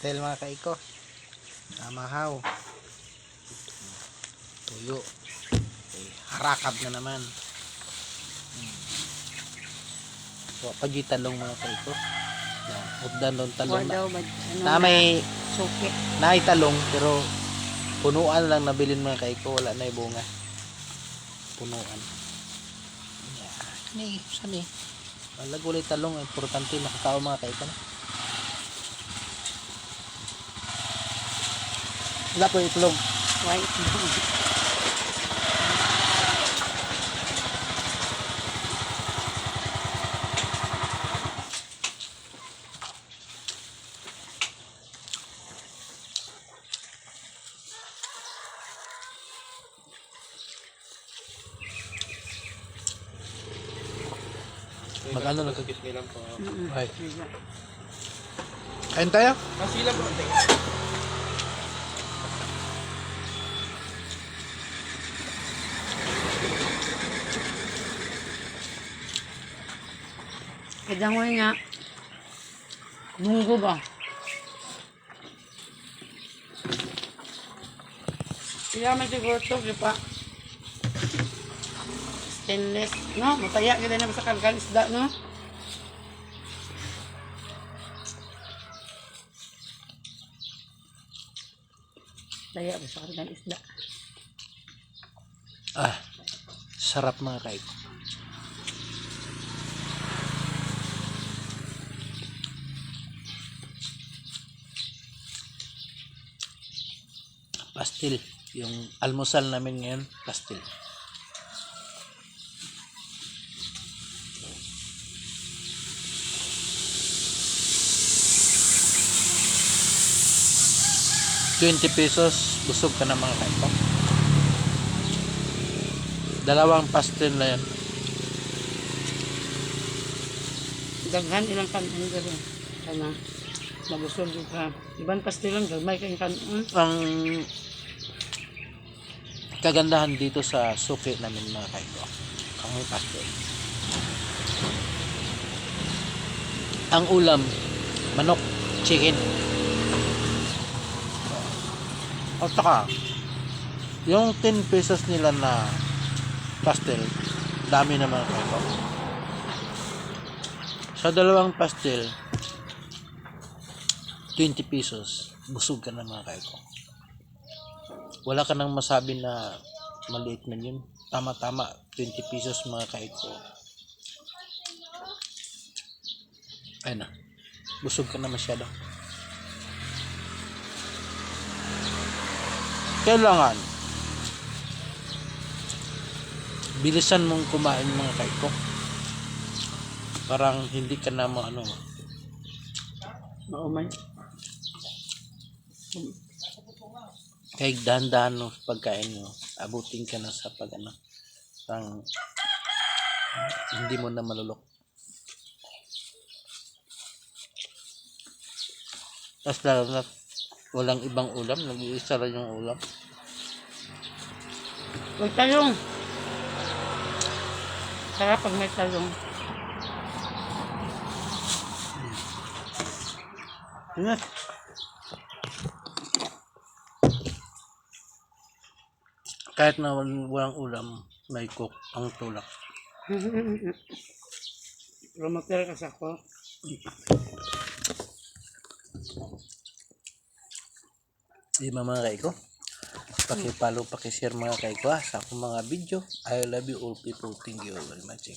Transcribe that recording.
pastel mga kaiko. Namahaw. Tuyo. Okay, harakap na naman. Hmm. So, pagitalong mga kaiko. Ugdan doon Wa talong na. ano Na may suki. naitalong pero punuan lang nabilin mga kaiko. Wala na bunga. Punuan. Yan. Ni, saan eh? Wala gulay talong. Importante makakao mga kaiko na. Wala po itlog. White. Mag-ano na Sakit nilang po. Ay. Kain tayo? Masila po. Nga. Munggo ba? Man siguro ito, di pa. Stainless, no? Mataya kita na sa kalkan isda, no? Taya ba sa kalkan isda? Ah, sarap mga kaiko. Pastil. Yung almusal namin ngayon, pastil. Twenty pesos, busog ka na mga kaiko. Dalawang pastil na yan. Daghan ilang kanon gari. Kana mabusog yung ka. Iban pastil lang, gagmay kayong kanon. ang kagandahan dito sa suki namin mga kaiko ang pastel ang ulam manok chicken. At saka yung 10 pesos nila na pastel dami na mga kaiko sa dalawang pastel 20 pesos. Busog ka na mga kaiko wala ka nang masabi na maliit na yun. Tama-tama, 20 pesos mga kaiko. Ayun na. Busog ka na masyado. Kailangan bilisan mong kumain mga kaiko. Parang hindi ka na mo ano, Maumay. Kahit dahan-dahan no pagkain mo, abutin ka na sa pag ano, parang hindi mo na malulok. Tapos lalo na walang ibang ulam, nag-iisa lang yung ulam. Huwag talong. Sarap pag may talong. Yun na. Kahit na wal- walang ulam, may cook ang tulak. Rumakil ka sa ko. Di ba mga kaiko? Pakipalo, pakishare mga kaiko ha, sa akong mga video. I love you all people. Thank you very much.